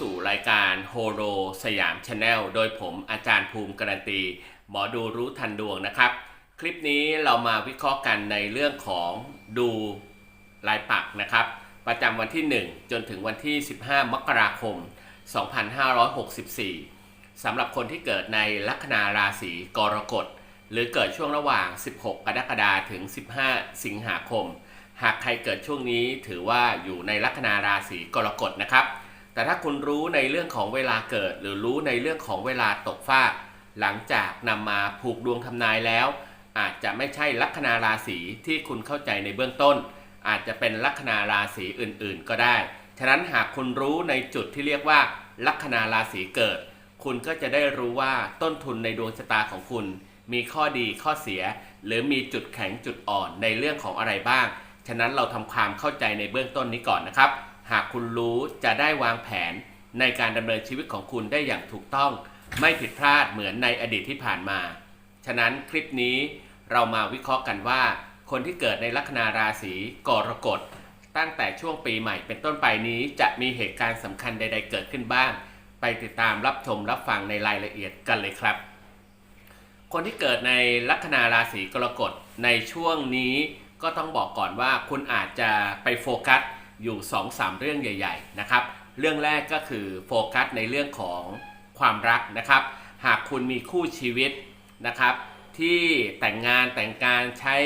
สู่รายการโฮโ o สยามชาแนลโดยผมอาจารย์ภูมิการันตี หมอดูรู้ทันดวงนะครับ คลิปนี้เรามาวิเคราะห์กันในเรื่องของดูลายปักนะครับ ประจำวันที่ 1 จนถึงวันที่ 15 มกราคม 2564 สำหรับคนที่เกิดในลัคนาราศีกรกฎ หรือเกิดช่วงระหว่าง 16 กรกฎาคมถึง 15 สิงหาคม หากใครเกิดช่วงนี้ถือว่าอยู่ในลัคนาราศีกรกฎนะครับ แต่ถ้าคุณรู้ในเรื่องของเวลาเกิด หรือรู้ในเรื่องของเวลาตกฟากหลังจากนำมาผูกดวงทำนายแล้ว อาจจะไม่ใช่ลัคนาราศีที่คุณเข้าใจในเบื้องต้น อาจจะเป็นลัคนาราศีอื่นๆ ก็ได้ ฉะนั้นหากคุณรู้ในจุดที่เรียกว่า ลัคนาราศีเกิด คุณก็จะได้รู้ว่าต้นทุนในดวงชะตาของคุณ มีข้อดีข้อเสีย หรือมีจุดแข็งจุดอ่อนในเรื่องของอะไรบ้าง ฉะนั้นเราทำความเข้าใจในเบื้องต้นนี้ก่อนนะครับ หากคุณรู้จะได้วางแผนในการดำเนินชีวิตของคุณได้อย่างถูกต้อง ไม่ผิดพลาดเหมือนในอดีตที่ผ่านมา ฉะนั้นคลิปนี้เรามาวิเคราะห์กันว่า คนที่เกิดในลัคนาราศีกรกฎตั้งแต่ช่วงปีใหม่เป็นต้นไปนี้จะมีเหตุการณ์สำคัญใด ๆ เกิดขึ้นบ้าง ไปติดตามรับชมรับฟังในรายละเอียดกันเลยครับ คนที่เกิดในลัคนาราศีกรกฎในช่วงนี้ก็ต้องบอกก่อนว่าคุณอาจจะไปโฟกัส อยู่ 2-3 เรื่องใหญ่ ๆ นะครับ เรื่องแรกก็คือโฟกัสในเรื่องของความรักนะครับ หากคุณมีคู่ชีวิตนะครับ ที่แต่งงานแต่งการใช้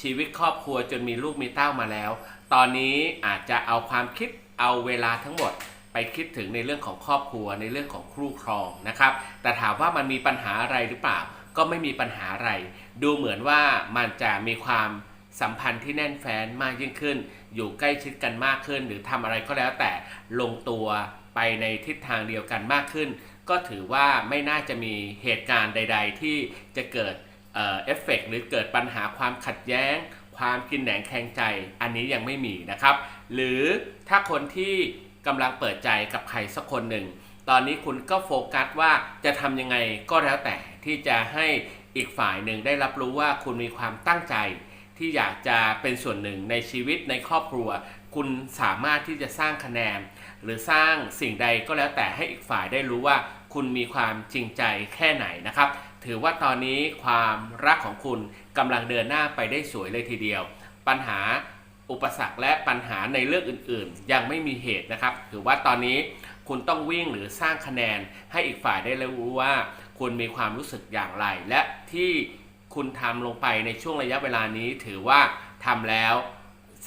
ชีวิตครอบครัวจนมีลูกมีเต้ามาแล้ว ตอนนี้อาจจะเอาความคิดเอาเวลาทั้งหมดไปคิดถึงในเรื่องของครอบครัวในเรื่องของคู่ครองนะครับ แต่ถามว่ามันมีปัญหาอะไรหรือเปล่า ก็ไม่มีปัญหาอะไร ดูเหมือนว่ามันจะมีความ สัมพันธ์ที่แน่นแฟ้นมากยิ่งขึ้น อยู่ใกล้ชิดกันมากขึ้น หรือทำอะไรก็แล้วแต่ลงตัวไปในทิศทางเดียวกันมากขึ้น ก็ถือว่าไม่น่าจะมีเหตุการณ์ใด ๆ ที่จะเกิดเอฟเฟกต์หรือเกิดปัญหาความขัดแย้ง ความกินแหนงแคลงใจ อันนี้ยังไม่มีนะครับ หรือถ้าคนที่กำลังเปิดใจกับใครสักคนหนึ่ง ตอนนี้คุณก็โฟกัสว่าจะทำยังไงก็แล้วแต่ที่จะให้อีกฝ่ายหนึ่งได้รับรู้ว่าคุณมีความตั้งใจ ที่อยากจะเป็นส่วนหนึ่งในชีวิตในครอบครัว คุณสามารถที่จะสร้างคะแนน หรือสร้างสิ่งใดก็แล้วแต่ให้อีกฝ่ายได้รู้ว่า คุณมีความจริงใจแค่ไหนนะครับ ถือว่าตอนนี้ความรักของคุณกำลังเดินหน้าไปได้สวยเลยทีเดียว ปัญหาอุปสรรคและปัญหาในเรื่องอื่นๆ ยังไม่มีเหตุนะครับ ถือว่าตอนนี้คุณต้องวิ่งหรือสร้างคะแนนให้อีกฝ่ายได้รู้ว่า คุณมีความรู้สึกอย่างไรและที่ คุณทำลงไปในช่วงระยะเวลานี้ถือว่าทำแล้ว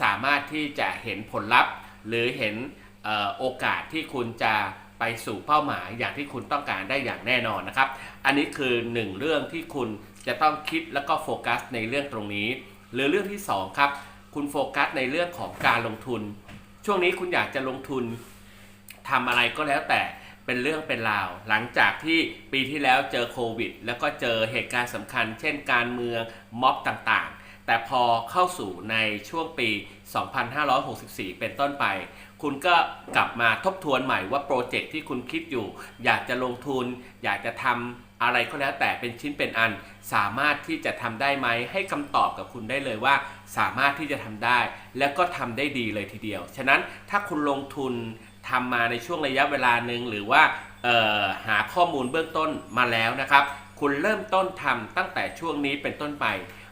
สามารถที่จะเห็นผลลัพธ์ หรือเห็นออโอกาสที่คุณจะไปสู่เป้าหมายอย่างที่คุณต้องการได้อย่างแน่นอนนะครับ อันนี้คือหนึ่งเรื่องที่คุณจะต้องคิดแล้วก็โฟกัสในเรื่องตรงนี้ หรือเรื่องที่สองครับ คุณโฟกัสในเรื่องของการลงทุน ช่วงนี้คุณอยากจะลงทุนทำอะไรก็แล้วแต่ เป็นเรื่องเป็นราว หลังจากที่ปีที่แล้วเจอโควิด แล้วก็เจอเหตุการณ์สำคัญ เช่นการเมืองม็อบต่างๆ แต่พอเข้าสู่ในช่วงปี 2564 เป็นต้นไป คุณก็กลับมาทบทวนใหม่ว่าโปรเจกต์ที่คุณคิดอยู่ อยากจะลงทุน อยากจะทำ อะไรก็แล้วแต่เป็นชิ้นเป็นอัน สามารถที่จะทำได้ไหมให้คำตอบกับคุณได้เลยว่า สามารถที่จะทำได้ แล้วก็ทำได้ดีเลยทีเดียว ฉะนั้นถ้าคุณลงทุนทำมาในช่วงระยะเวลาหนึ่งหรือว่าหาข้อมูลเบื้องต้นมาแล้วนะครับ คุณเริ่มต้นทำตั้งแต่ช่วงนี้เป็นต้นไป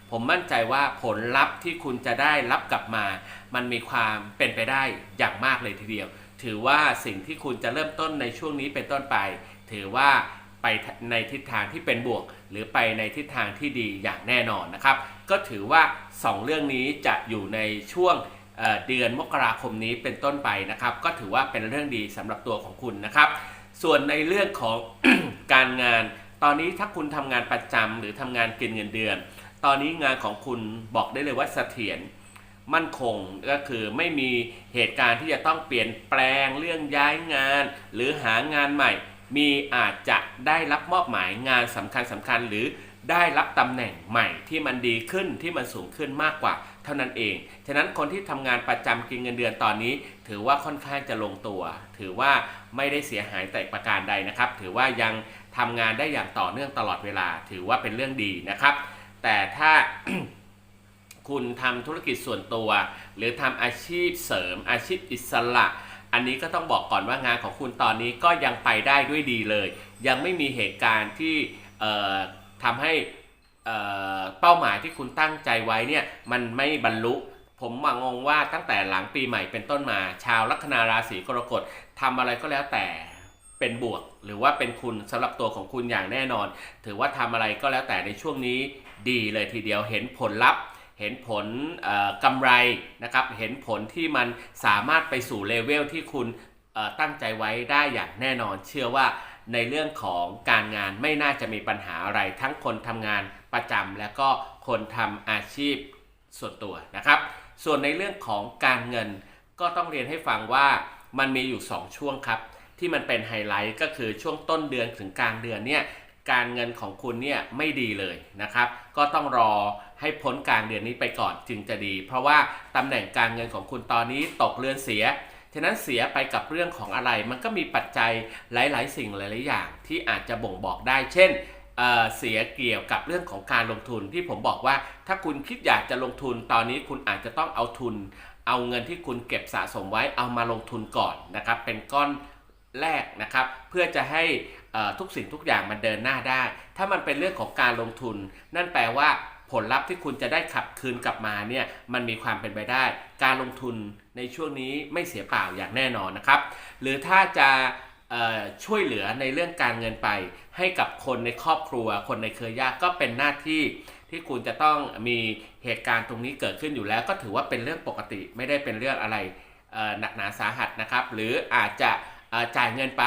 ผมมั่นใจว่าผลลัพธ์ที่คุณจะได้รับกลับมา มันมีความเป็นไปได้อย่างมากเลยทีเดียว ถือว่าสิ่งที่คุณจะเริ่มต้นในช่วงนี้เป็นต้นไป ถือว่า ไปในทิศทางที่เป็นบวก หรือไปในทิศทางที่ดีอย่างแน่นอนนะครับ ก็ถือว่า 2 เรื่องนี้จะอยู่ในช่วงเเดือนมกราคมนี้เป็นต้นไปนะครับ ก็ถือว่าเป็นเรื่องดีสำหรับตัวของคุณนะครับ ส่วนในเรื่องของการงาน ตอนนี้ถ้าคุณทำงานประจำหรือทำงานกินเงินเดือน ตอนนี้งานของคุณบอกได้เลยว่าเสถียรมั่นคงก็คือไม่มีเหตุการณ์ที่จะต้องเปลี่ยนแปลงเรื่องย้ายงาน หรือหางานใหม่ มีอาจจะได้รับมอบหมายงานสำคัญสำคัญหรือได้รับตำแหน่งใหม่ที่มันดีขึ้นที่มันสูงขึ้นมากกว่าเท่านั้นเอง ฉะนั้นคนที่ทำงานประจำกินเงินเดือนตอนนี้ ถือว่าค่อนข้างจะลงตัว ถือว่าไม่ได้เสียหายแต่ประการใดนะครับ ถือว่ายังทำงานได้อย่างต่อเนื่องตลอดเวลา ถือว่าเป็นเรื่องดีนะครับ แต่ถ้าคุณทำธุรกิจส่วนตัว หรือทำอาชีพเสริมอาชีพอิสระ อันนี้ก็ต้องบอกก่อนว่างานของคุณตอนนี้ก็ยังไปได้ด้วยดีเลย ยังไม่มีเหตุการณ์ที่ทำให้เป้าหมายที่คุณตั้งใจไว้เนี่ยมันไม่บรรลุ ผมมางงว่าตั้งแต่หลังปีใหม่เป็นต้นมา ชาวลัคนาราศีกรกฎทำอะไรก็แล้วแต่เป็นบวก หรือว่าเป็นคุณสำหรับตัวของคุณอย่างแน่นอน ถือว่าทำอะไรก็แล้วแต่ในช่วงนี้ดีเลยทีเดียวเห็นผลลัพธ์ เห็นผลกำไรนะครับ เห็นผลที่มันสามารถไปสู่เลเวลที่คุณตั้งใจไว้ได้อย่างแน่นอน เชื่อว่าในเรื่องของการงานไม่น่าจะมีปัญหาอะไร ทั้งคนทำงานประจำและก็คนทำอาชีพส่วนตัวนะครับ ส่วนในเรื่องของการเงินก็ต้องเรียนให้ฟังว่ามันมีอยู่ 2 ช่วงครับ ที่มันเป็นไฮไลท์ก็คือช่วงต้นเดือนถึงกลางเดือนเนี่ย การเงินของคุณเนี่ยไม่ดีเลยนะครับ ก็ต้องรอให้พ้นกลางเดือนนี้ไปก่อนจึงจะดี เพราะว่าตำแหน่งการเงินของคุณตอนนี้ตกเรือนเสีย ฉะนั้นเสียไปกับเรื่องของอะไร มันก็มีปัจจัยหลาย ๆ สิ่งหลาย ๆ อย่างที่อาจจะบ่งบอกได้ เช่นเเสียเกี่ยวกับเรื่องของการลงทุนที่ผมบอกว่า ถ้าคุณคิดอยากจะลงทุนตอนนี้คุณอาจจะต้องเอาทุน เอาเงินที่คุณเก็บสะสมไว้เอามาลงทุนก่อนนะครับเป็นก้อน แรกนะครับ เพื่อจะให้ทุกสิ่งทุกอย่างมันเดินหน้าได้ ถ้ามันเป็นเรื่องของการลงทุน นั่นแปลว่าผลลัพธ์ที่คุณจะได้ขับคืนกลับมาเนี่ยมันมีความเป็นไปได้ การลงทุนในช่วงนี้ไม่เสียเปล่าอย่างแน่นอนนะครับ หรือถ้าจะช่วยเหลือในเรื่องการเงินไป ให้กับคนในครอบครัว คนในเครือญาติก็เป็นหน้าที่ที่คุณจะต้องมีเหตุการณ์ตรงนี้เกิดขึ้นอยู่แล้ว ก็ถือว่าเป็นเรื่องปกติไม่ได้เป็นเรื่องอะไรหนักหนาสาหัสนะครับ หรืออาจจะ จ่ายเงินไป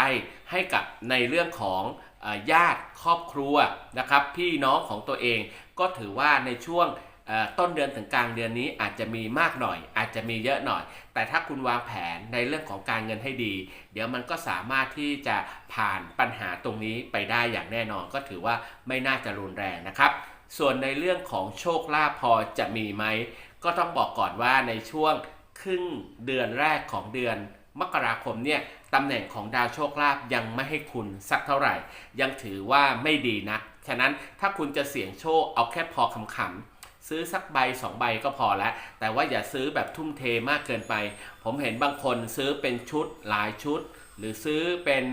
ให้กับในเรื่องของญาติครอบครัวนะครับ พี่น้องของตัวเองก็ถือว่าในช่วงต้นเดือนถึงกลางเดือนนี้อาจจะมีมากหน่อย อาจจะมีเยอะหน่อย แต่ถ้าคุณวางแผนในเรื่องของการเงินให้ดี เดี๋ยวมันก็สามารถที่จะผ่านปัญหาตรงนี้ไปได้อย่างแน่นอน ก็ถือว่าไม่น่าจะรุนแรงนะครับ ส่วนในเรื่องของโชคลาภพอจะมีไหมก็ต้องบอกก่อนว่าในช่วงครึ่งเดือนแรกของเดือน มกราคมเนี่ยตำแหน่งของดาวโชคลาภยังไม่ให้คุณสักเท่าไหร่ ยังถือว่าไม่ดีนักฉะนั้นถ้าคุณจะเสี่ยงโชคเอาแค่พอขำๆซื้อสักใบสองใบก็พอแล้วแต่ว่าอย่าซื้อแบบทุ่มเทมากเกินไป ผมเห็นบางคนซื้อเป็นชุดหลายชุด หรือซื้อเป็น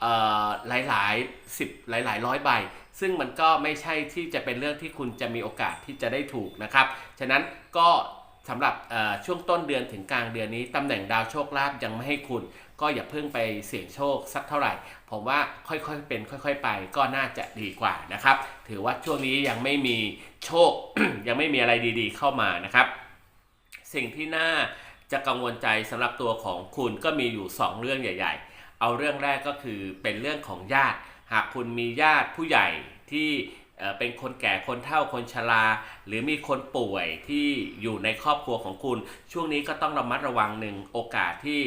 เอ่อหลายสิบหลายๆร้อยใบ ซึ่งมันก็ไม่ใช่ที่จะเป็นเรื่องที่คุณจะมีโอกาสที่จะได้ถูกนะครับ ฉะนั้นก็ สำหรับช่วงต้นเดือนถึงกลางเดือนนี้ตำแหน่งดาวโชคลาภยังไม่ให้คุณ ก็อย่าเพิ่งไปเสี่ยงโชคสักเท่าไหร่ ผมว่าค่อยๆเป็น ค่อย ๆ ไปก็น่าจะดีกว่านะครับ ถือว่าช่วงนี้ยังไม่มีโชค ยังไม่มีอะไรดีๆ เข้ามานะครับ สิ่งที่น่าจะกังวลใจสำหรับตัวของคุณก็มีอยู่ 2 เรื่องใหญ่ ๆ เอาเรื่องแรกก็คือเป็นเรื่องของญาติ หากคุณมีญาติผู้ใหญ่ที่ เป็นคนแก่คนเฒ่าคนชราหรือมีคนป่วยที่อยู่ในครอบครัวของคุณ ช่วงนี้ก็ต้องระมัดระวังหนึ่งโอกาสที่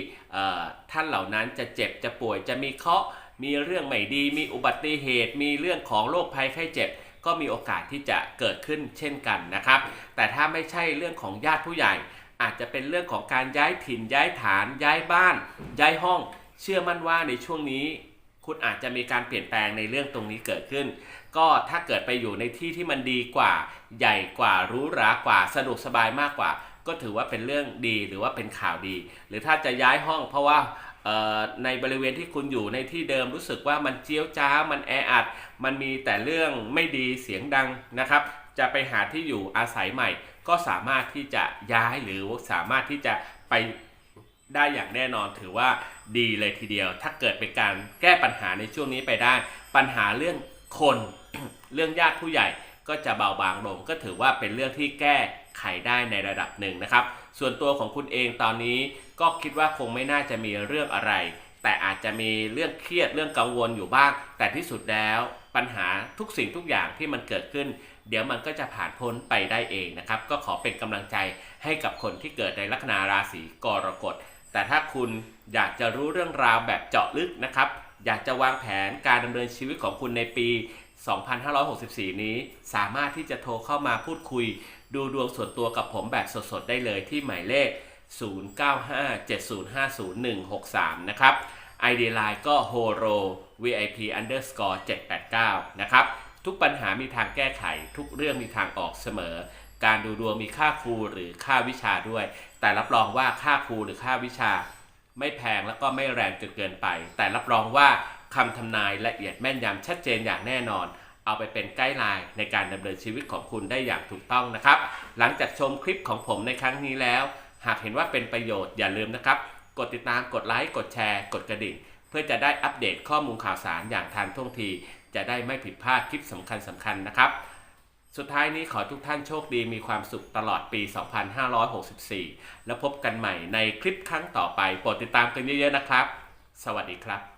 ท่านเหล่านั้นจะเจ็บจะป่วยจะมีเคราะห์มีเรื่องไม่ดี มีอุบัติเหตุ มีเรื่องของโรคภัยไข้เจ็บ ก็มีโอกาสที่จะเกิดขึ้นเช่นกันนะครับ แต่ถ้าไม่ใช่เรื่องของญาติผู้ใหญ่ อาจจะเป็นเรื่องของการย้ายถิ่นย้ายฐาน ย้ายบ้าน ย้ายห้อง เชื่อมั่นว่าในช่วงนี้ คุณอาจจะมีการเปลี่ยนแปลงในเรื่องตรงนี้เกิดขึ้น ก็ถ้าเกิดไปอยู่ในที่ที่มันดีกว่า ใหญ่กว่ารู้รากว่าสะดวกสบายมากกว่า ก็ถือว่าเป็นเรื่องดีหรือว่าเป็นข่าวดี หรือถ้าจะย้ายห้องเพราะว่าในบริเวณที่คุณอยู่ในที่เดิมรู้สึกว่ามันเจียวจ้ามันแออัด มันมีแต่เรื่องไม่ดีเสียงดังนะครับ จะไปหาที่อยู่อาศัยใหม่ ก็สามารถที่จะย้ายหรือสามารถที่จะไป ได้อย่างแน่นอนถือว่าดีเลยทีเดียว ถ้าเกิดเป็นการแก้ปัญหาในช่วงนี้ไปได้ ปัญหาเรื่องคนเรื่องญาติผู้ใหญ่ก็จะเบาบางลงก็ถือว่าเป็นเรื่องที่แก้ไขได้ในระดับหนึ่งนะครับ ส่วนตัวของคุณเองตอนนี้ก็คิดว่าคงไม่น่าจะมีเรื่องอะไร แต่อาจจะมีเรื่องเครียดเรื่องกังวลอยู่บ้าง แต่ที่สุดแล้วปัญหาทุกสิ่งทุกอย่างที่มันเกิดขึ้น เดี๋ยวมันก็จะผ่านพ้นไปได้เองนะครับ ก็ขอเป็นกำลังใจให้กับคนที่เกิดในลัคนาราศีกรกฎ แต่ถ้าคุณอยากจะรู้เรื่องราวแบบเจาะลึกนะครับ อยากจะวางแผนการดำเนินชีวิตของคุณในปี 2564 นี้ สามารถที่จะโทรเข้ามาพูดคุย ดูดวงส่วนตัวกับผมแบบสดๆ ได้เลยที่หมายเลข 0957050163 นะครับ ID Line ก็ horo vip underscore 789 นะครับ ทุกปัญหามีทางแก้ไข ทุกเรื่องมีทางออกเสมอ การดูดวงมีค่าครูหรือค่าวิชาด้วย แต่รับรองว่าค่าครูหรือค่าวิชา ไม่แพงแล้วก็ไม่แรงจนเกินไป แต่รับรองว่าคำทำนายละเอียดแม่นยำชัดเจนอย่างแน่นอน เอาไปเป็นไกด์ไลน์ในการดำเนินชีวิตของคุณได้อย่างถูกต้องนะครับ หลังจากชมคลิปของผมในครั้งนี้แล้ว หากเห็นว่าเป็นประโยชน์อย่าลืมนะครับ กดติดตามกดไลค์กดแชร์ กดกระดิ่ง เพื่อจะได้อัปเดตข้อมูลข่าวสารอย่างทันท่วงที จะได้ไม่ผิดพลาดคลิปสำคัญสำคัญนะครับ สุดท้ายนี้ขอทุกท่านโชคดีมีความสุขตลอดปี 2564 แล้วพบกันใหม่ในคลิปครั้งต่อไป โปรดติดตามกันเยอะๆนะครับ สวัสดีครับ